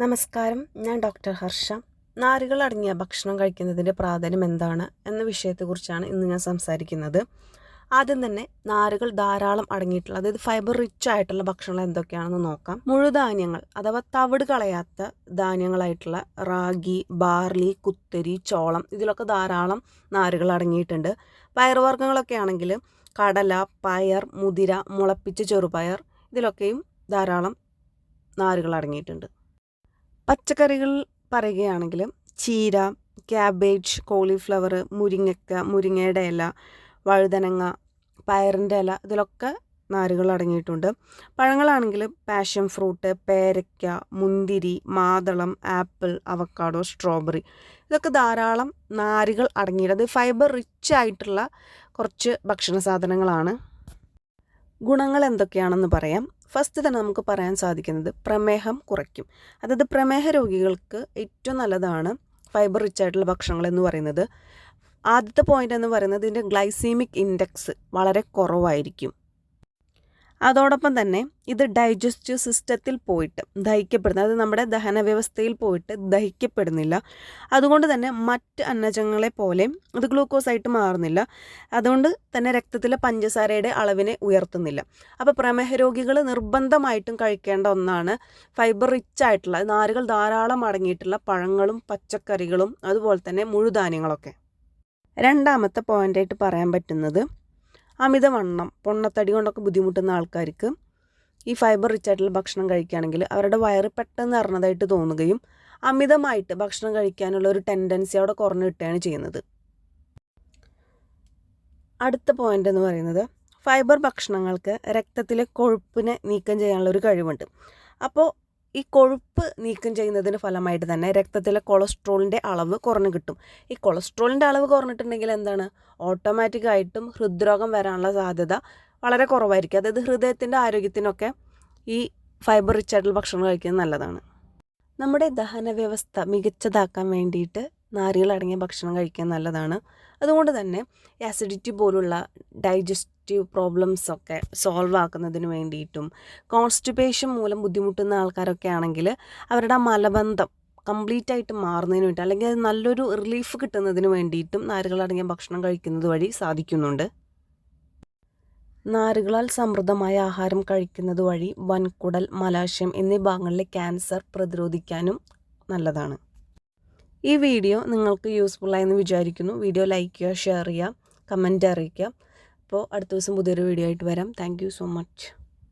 നമസ്കാരം. ഞാൻ ഡോക്ടർ ഹർഷ. നാരുകൾ അടങ്ങിയ ഭക്ഷണം കഴിക്കുന്നതിന്റെ പ്രാധാന്യം എന്താണ് എന്ന വിഷയത്തെക്കുറിച്ചാണ് ഇന്ന് ഞാൻ സംസാരിക്കുന്നത്. ആദ്യം തന്നെ നാരുകൾ ധാരാളം അടങ്ങിയിട്ടുള്ള അതായത് ഫൈബർ റിച്ച് ആയിട്ടുള്ള ഭക്ഷണങ്ങൾ എന്തൊക്കെയാണെന്ന് നോക്കാം. മുഴുധാന്യങ്ങൾ അഥവാ തവിട് കളയാത്ത ധാന്യങ്ങളായിട്ടുള്ള റാഗി ബാർലി കുത്തരി ചോളം ഇതിലൊക്കെ ധാരാളം നാരുകൾ അടങ്ങിയിട്ടുണ്ട്. പയറുവർഗങ്ങളൊക്കെ ആണെങ്കിൽ കടല പയർ മുതിര മുളപ്പിച്ച ചെറുപയർ ഇതിലൊക്കെയും ധാരാളം നാരുകൾ അടങ്ങിയിട്ടുണ്ട്. പച്ചക്കറികൾ പറയുകയാണെങ്കിൽ ചീര ക്യാബേജ് കോളിഫ്ലവർ മുരിങ്ങക്ക മുരിങ്ങയുടെ ഇല വഴുതനങ്ങ പയറിന്റെ ഇല ഇതിലൊക്കെ നാരുകൾ അടങ്ങിയിട്ടുണ്ട്. പഴങ്ങളാണെങ്കിൽ പാഷൻ ഫ്രൂട്ട് പേരയ്ക്ക മുന്തിരി മാതളം ആപ്പിൾ അവക്കാഡോ സ്ട്രോബെറി. ഇതൊക്കെ ധാരാളം നാരുകൾ അടങ്ങിയിട്ട് ഫൈബർ റിച്ച് ആയിട്ടുള്ള കുറച്ച് ഭക്ഷണ സാധനങ്ങളാണ്. ഗുണങ്ങൾ എന്തൊക്കെയാണെന്ന് പറയാം. ഫസ്റ്റ് തന്നെ നമുക്ക് പറയാൻ സാധിക്കുന്നത് പ്രമേഹം കുറയ്ക്കും. അതായത് പ്രമേഹ രോഗികൾക്ക് ഏറ്റവും നല്ലതാണ് ഫൈബർ റിച്ച് ആയിട്ടുള്ള ഭക്ഷണങ്ങൾ എന്ന് പറയുന്നത്. ആദ്യത്തെ പോയിന്റ് എന്ന് പറയുന്നത് ഇതിന്റെ ഗ്ലൈസീമിക് ഇൻഡെക്സ് വളരെ കുറവായിരിക്കും. അതോടൊപ്പം തന്നെ ഇത് ഡൈജസ്റ്റീവ് സിസ്റ്റത്തിൽ പോയിട്ട് ദഹിക്കപ്പെടുന്നത് അത് നമ്മുടെ ദഹന വ്യവസ്ഥയിൽ പോയിട്ട് ദഹിക്കപ്പെടുന്നില്ല. അതുകൊണ്ട് തന്നെ മറ്റ് അന്നജങ്ങളെ പോലെ അത് ഗ്ലൂക്കോസ് ആയിട്ട് മാറുന്നില്ല. അതുകൊണ്ട് തന്നെ രക്തത്തിലെ പഞ്ചസാരയുടെ അളവിനെ ഉയർത്തുന്നില്ല. അപ്പോൾ പ്രമേഹ രോഗികൾ നിർബന്ധമായിട്ടും കഴിക്കേണ്ട ഒന്നാണ് ഫൈബർ റിച്ച് ആയിട്ടുള്ള നാരുകൾ ധാരാളം അടങ്ങിയിട്ടുള്ള പഴങ്ങളും പച്ചക്കറികളും അതുപോലെ തന്നെ മുഴുധാന്യങ്ങളൊക്കെ. രണ്ടാമത്തെ പോയിന്റായിട്ട് പറയാൻ പറ്റുന്നത് അമിതവണ്ണം പൊണ്ണത്തടി കൊണ്ടൊക്കെ ബുദ്ധിമുട്ടുന്ന ആൾക്കാർക്ക് ഈ ഫൈബർ റിച്ച് ആയിട്ടുള്ള ഭക്ഷണം കഴിക്കുകയാണെങ്കിൽ അവരുടെ വയറ് പെട്ടെന്ന് അറിഞ്ഞതായിട്ട് തോന്നുകയും അമിതമായിട്ട് ഭക്ഷണം കഴിക്കാനുള്ള ഒരു ടെൻഡൻസി അവിടെ കുറഞ്ഞു കിട്ടുകയാണ് ചെയ്യുന്നത്. അടുത്ത പോയിന്റ് എന്ന് പറയുന്നത് ഫൈബർ ഭക്ഷണങ്ങൾക്ക് രക്തത്തിലെ കൊഴുപ്പിനെ നീക്കം ചെയ്യാനുള്ള ഒരു കഴിവുണ്ട്. അപ്പോൾ ഈ കൊഴുപ്പ് നീക്കം ചെയ്യുന്നതിന് ഫലമായിട്ട് തന്നെ രക്തത്തിലെ കൊളസ്ട്രോളിന്റെ അളവ് കുറഞ്ഞു കിട്ടും. ഈ കൊളസ്ട്രോളിന്റെ അളവ് കുറഞ്ഞിട്ടുണ്ടെങ്കിൽ എന്താണ്? ഓട്ടോമാറ്റിക്കായിട്ടും ഹൃദ്രോഗം വരാനുള്ള സാധ്യത വളരെ കുറവായിരിക്കും. അതായത് ഹൃദയത്തിന്റെ ആരോഗ്യത്തിനൊക്കെ ഈ ഫൈബർ റിച്ച് ആയിട്ടുള്ള ഭക്ഷണം കഴിക്കുന്നത് നല്ലതാണ്. നമ്മുടെ ദഹന വ്യവസ്ഥ മികച്ചതാക്കാൻ വേണ്ടിയിട്ട് നാരുകൾ അടങ്ങിയ ഭക്ഷണം കഴിക്കാൻ നല്ലതാണ്. അതുകൊണ്ട് തന്നെ ആസിഡിറ്റി പോലുള്ള ഡൈജസ്റ്റീവ് പ്രോബ്ലംസ് ഒക്കെ സോൾവ് ആക്കുന്നതിന് വേണ്ടിയിട്ടും കോൺസ്റ്റിപ്പേഷൻ മൂലം ബുദ്ധിമുട്ടുന്ന ആൾക്കാരൊക്കെ ആണെങ്കിൽ അവരുടെ മലബന്ധം കംപ്ലീറ്റ് ആയിട്ട് മാറുന്നതിന് വേണ്ടി അല്ലെങ്കിൽ അത് നല്ലൊരു റിലീഫ് കിട്ടുന്നതിന് വേണ്ടിയിട്ടും നാരുകളടങ്ങിയ ഭക്ഷണം കഴിക്കുന്നത് വഴി സാധിക്കുന്നുണ്ട്. നാരുകളാൽ സമൃദ്ധമായ ആഹാരം കഴിക്കുന്നത് വഴി വൻകുടൽ മലാശയം എന്നീ ഭാഗങ്ങളിലെ ക്യാൻസർ പ്രതിരോധിക്കാനും നല്ലതാണ്. ഈ വീഡിയോ നിങ്ങൾക്ക് യൂസ്ഫുൾ ആയെന്ന് വിചാരിക്കുന്നു. വീഡിയോ ലൈക്ക് ചെയ്യുക ഷെയർ ചെയ്യുക കമന്റ് അറിയിക്കുക. അപ്പോൾ അടുത്ത ദിവസം പുതിയൊരു വീഡിയോ ആയിട്ട് വരാം. Thank so much